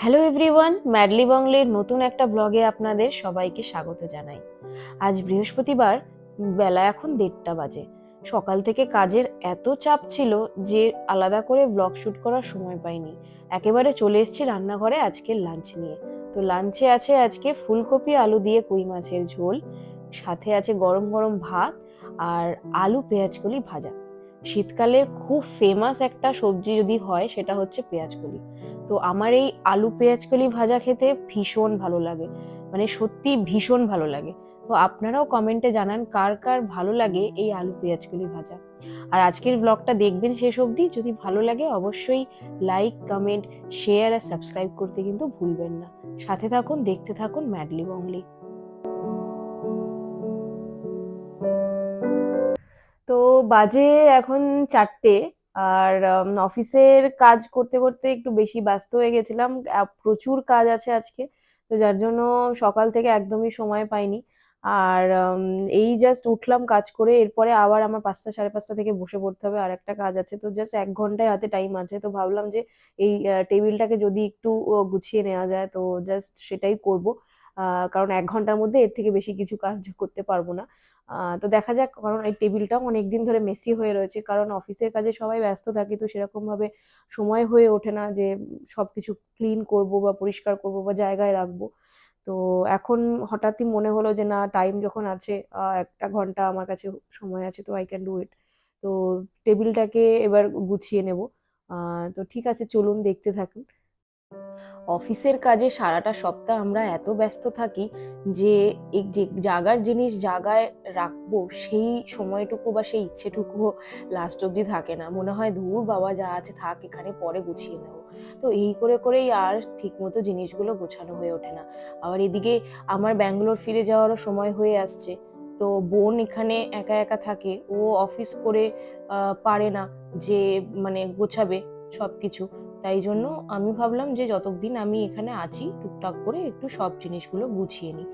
Hello everyone madly বাংলের নতুন একটা ব্লগে আপনাদের সবাইকে স্বাগত জানাই। আজ বৃহস্পতিবার বেলা এখন দেড়টা বাজে। সকাল থেকে কাজের এত চাপ ছিল যে আলাদা করে ব্লগ শুট করার সময় পাইনি। একেবারে চলে এসেছি রান্নাঘরে আজকের লাঞ্চ নিয়ে। তো লাঞ্চে আছে আজকে ফুলকপি, আলু দিয়ে কই মাছের ঝোল, সাথে আছে গরম গরম ভাত আর আলু পেঁয়াজকলি ভাজা। শীতকালের খুব ফেমাস একটা সবজি যদি হয় সেটা হচ্ছে পেঁয়াজকলি তো আমার এই আলু পেঁয়াজকলি ভাজা খেতে ভীষণ ভালো লাগে। মানে সত্যি ভীষণ ভালো লাগে। তো আপনারাও কমেন্টে জানান কার কার ভালো লাগে এই আলু পেঁয়াজকলি ভাজা। আর আজকের ব্লগটা দেখবেন শেষ অবধি, যদি ভালো লাগে অবশ্যই লাইক কমেন্ট শেয়ার আর সাবস্ক্রাইব করতে কিন্তু ভুলবেন না। সাথে থাকুন, দেখতে থাকুন ম্যাডলি বংলি তো বাজে এখন চারটে, আর অফিসের কাজ করতে করতে একটু বেশি ব্যস্ত হয়ে গেছিলাম। প্রচুর কাজ আছে আজকে, তো যার জন্য সকাল থেকে একদমই সময় পাইনি। আর এই জাস্ট উঠলাম কাজ করে, এরপরে আবার আমার পাঁচটা সাড়ে পাঁচটা থেকে বসে পড়তে হবে, আর একটা কাজ আছে, তো জাস্ট এক ঘন্টায় হাতে টাইম আছে, তো ভাবলাম যে এই টেবিলটাকে যদি একটু গুছিয়ে নেওয়া যায়, তো জাস্ট সেটাই করব। কারণ এক ঘণ্টার মধ্যে এর থেকে বেশি কিছু কাজ করতে পারব না। তো দেখা যাক, কারণ এই টেবিলটাও অনেকদিন ধরে মেসি হয়ে রয়েছে, কারণ অফিসের কাজে সবাই ব্যস্ত থাকে, তো সেরকম ভাবে সময় হয়ে ওঠে না যে সব কিছু ক্লিন করব বা পরিষ্কার করব বা জায়গায় রাখব। তো এখন হঠাৎই মনে হলো যে, না টাইম যখন আছে একটা ঘণ্টা আমার কাছে সময় আছে, তো আই ক্যান ডু ইট তো টেবিলটাকে এবার গুছিয়ে নেব। তো ঠিক আছে, চলুন দেখতে থাকুন। অফিসের কাজে সারাটা সপ্তাহ আমরা এত ব্যস্ত থাকি যে যে জাগার জিনিস জায়গায় রাখব, সেই সময়টুকু বা সেই ইচ্ছেটুকুও লাস্ট অবধি থাকে না। মনে হয় দূর বাবা যা আছে থাক, এখানে পরে গুছিয়ে নেব। তো এই করে করেই আর ঠিকমতো জিনিসগুলো গোছানো হয়ে ওঠে না। আবার এদিকে আমার ব্যাঙ্গালোর ফিরে যাওয়ারও সময় হয়ে আসছে। তো বোন এখানে একা একা থাকে, ও অফিস করে পারে না যে মানে গোছাবে সব কিছু তাই জন্য আমি ভাবলাম যে যতদিন আমি এখানে আছি, টুকটাক করে একটু সব জিনিসগুলো গুছিয়ে নিই।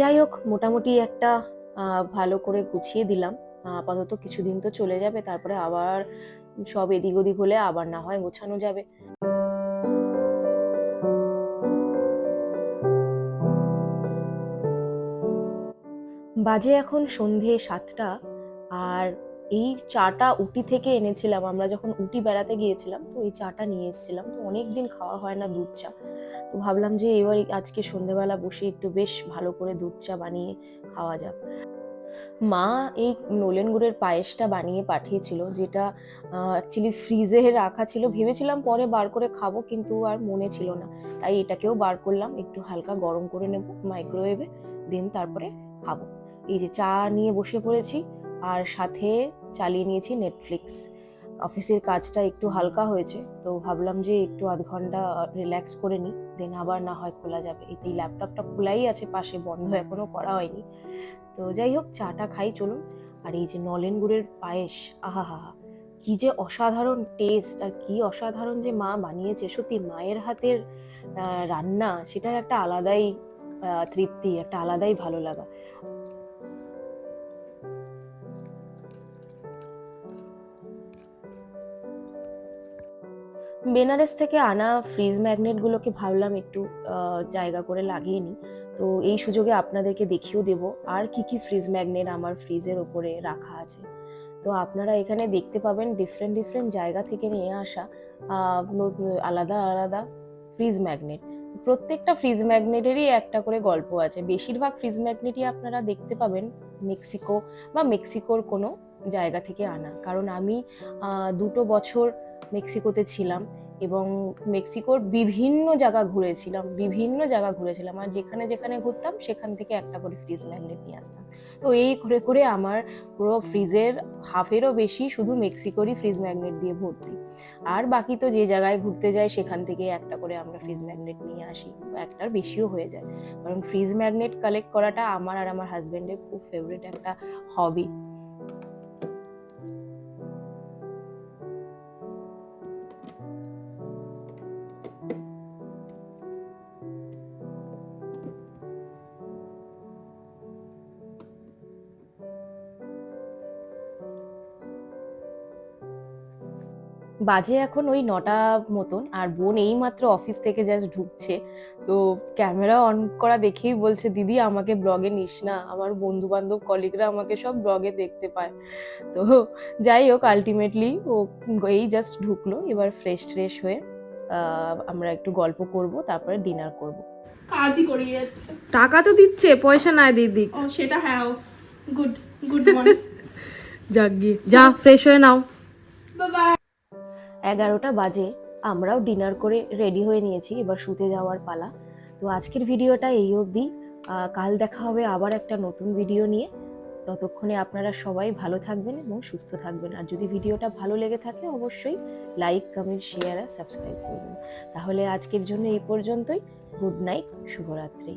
যাই হোক, মোটামুটি একটা ভালো করে গুছিয়ে দিলাম। আপাতত কিছুদিন তো চলে যাবে, তারপরে আবার সব এদিক ওদিক হলে আবার না হয় গোছানো যাবে। বাজে এখন সন্ধে সাতটা, আর এই চাটা উটি থেকে এনেছিলাম, আমরা যখন উটি বেড়াতে গিয়েছিলাম, তো এই চাটা নিয়ে এসেছিলাম। তো অনেক দিন খাওয়া হয় না দুধ চা। তো ভাবলাম যে এবার আজকে সন্ধেবেলা বসে একটু বেশ ভালো করে দুধ চা বানিয়ে খাওয়া যাক। মা এই নলেন গুড়ের পায়েসটা বানিয়ে পাঠিয়েছিল, যেটা অ্যাকচুয়ালি ফ্রিজে রাখা ছিল। ভেবেছিলাম পরে বার করে খাব, কিন্তু আর মনে ছিল না। তাই এটাকেও বার করলাম, একটু হালকা গরম করে নেব মাইক্রোওয়েভে দেন তারপরে খাব। এই যে চা নিয়ে বসে পড়েছি আর সাথে চালিয়ে নিয়েছি নেটফ্লিক্স অফিসের কাজটা একটু হালকা হয়েছে, তো ভাবলাম যে একটু আধ ঘণ্টা রিল্যাক্স করে নিই দেন আবার না হয় খোলা যাবে। এই ল্যাপটপটা খোলাই আছে, পাশে বন্ধ এখনও করা হয়নি। তো যাই হোক, চাটা খাই, চলুন। আর এই যে নলেন গুড়ের পায়েস আহা হা কি যে অসাধারণ টেস্ট আর কি অসাধারণ যে মা বানিয়েছে। সত্যি মায়ের হাতের রান্না, সেটার একটা আলাদাই তৃপ্তি, একটা আলাদাই ভালো লাগা। বেনারস থেকে আনা ফ্রিজ ম্যাগনেটগুলোকে ভাবলাম একটু জায়গা করে লাগিয়ে নিই। তো এই সুযোগে আপনাদেরকে দেখিয়েও দেব, আর কি কি ফ্রিজ ম্যাগনেট আমার ফ্রিজের ওপরে রাখা আছে। তো আপনারা এখানে দেখতে পাবেন ডিফারেন্ট ডিফারেন্ট জায়গা থেকে নিয়ে আসা আলাদা আলাদা ফ্রিজ ম্যাগনেট প্রত্যেকটা ফ্রিজ ম্যাগনেটেরই একটা করে গল্প আছে। বেশিরভাগ ফ্রিজ ম্যাগনেটই আপনারা দেখতে পাবেন মেক্সিকো বা মেক্সিকোর কোনো জায়গা থেকে আনা। কারণ আমি দুটো বছর মেক্সিকোতে ছিলাম এবং মেক্সিকোর বিভিন্ন জায়গা ঘুরেছিলাম, বিভিন্ন জায়গা ঘুরেছিলাম। আর যেখানে যেখানে ঘুরতাম, সেখান থেকে একটা করে ফ্রিজ ম্যাগনেট নিয়ে আসতাম। তো এই করে করে আমার পুরো ফ্রিজের হাফেরও বেশি শুধু মেক্সিকোরই ফ্রিজ ম্যাগনেট দিয়ে ভর্তি। আর বাকি তো যে জায়গায় ঘুরতে যাই, সেখান থেকে একটা করে আমরা ফ্রিজ ম্যাগনেট নিয়ে আসি, একটার বেশিও হয়ে যায়। কারণ ফ্রিজ ম্যাগনেট কালেক্ট করাটা আমার আর আমার হাজব্যান্ডের খুব ফেভারিট একটা হবি বাজে এখন ওই নটা মতন আর বোন এই মাত্র অফিস থেকে জাস্ট ঢুকছে। তো ক্যামেরা অন করা দেখেই বলছে দিদি আমাকে ব্লগে নিস না। আমার বন্ধু বান্ধব কলিগরা আমাকে সব ব্লগে দেখতে পায়। তো যাই হোক আলটিমেটলি ও এই জাস্ট ঢুকলো। এবার ফ্রেশ ট্রেশ হয়ে আমরা একটু গল্প করব তারপরে ডিনার করব। কাজই করিয়ে যাচ্ছে। টাকা তো দিচ্ছে পয়সা নাই দিদি। ও সেটা হ্যাঁ গুড গুড মর্নিং যাক গিয়ে যা ফ্রেশ হয়ে নাও। বাই এগারোটা বাজে, আমরাও ডিনার করে রেডি হয়ে নিয়েছি এবার শুতে যাওয়ার পালা। তো আজকের ভিডিওটা এই অবধি। কাল দেখা হবে আবার একটা নতুন ভিডিও নিয়ে। ততক্ষণে আপনারা সবাই ভালো থাকবেন এবং সুস্থ থাকবেন। আর যদি ভিডিওটা ভালো লেগে থাকে, অবশ্যই লাইক কমেন্ট শেয়ার আর সাবস্ক্রাইব করবেন। তাহলে আজকের জন্য এই পর্যন্তই। গুড নাইট শুভরাত্রি।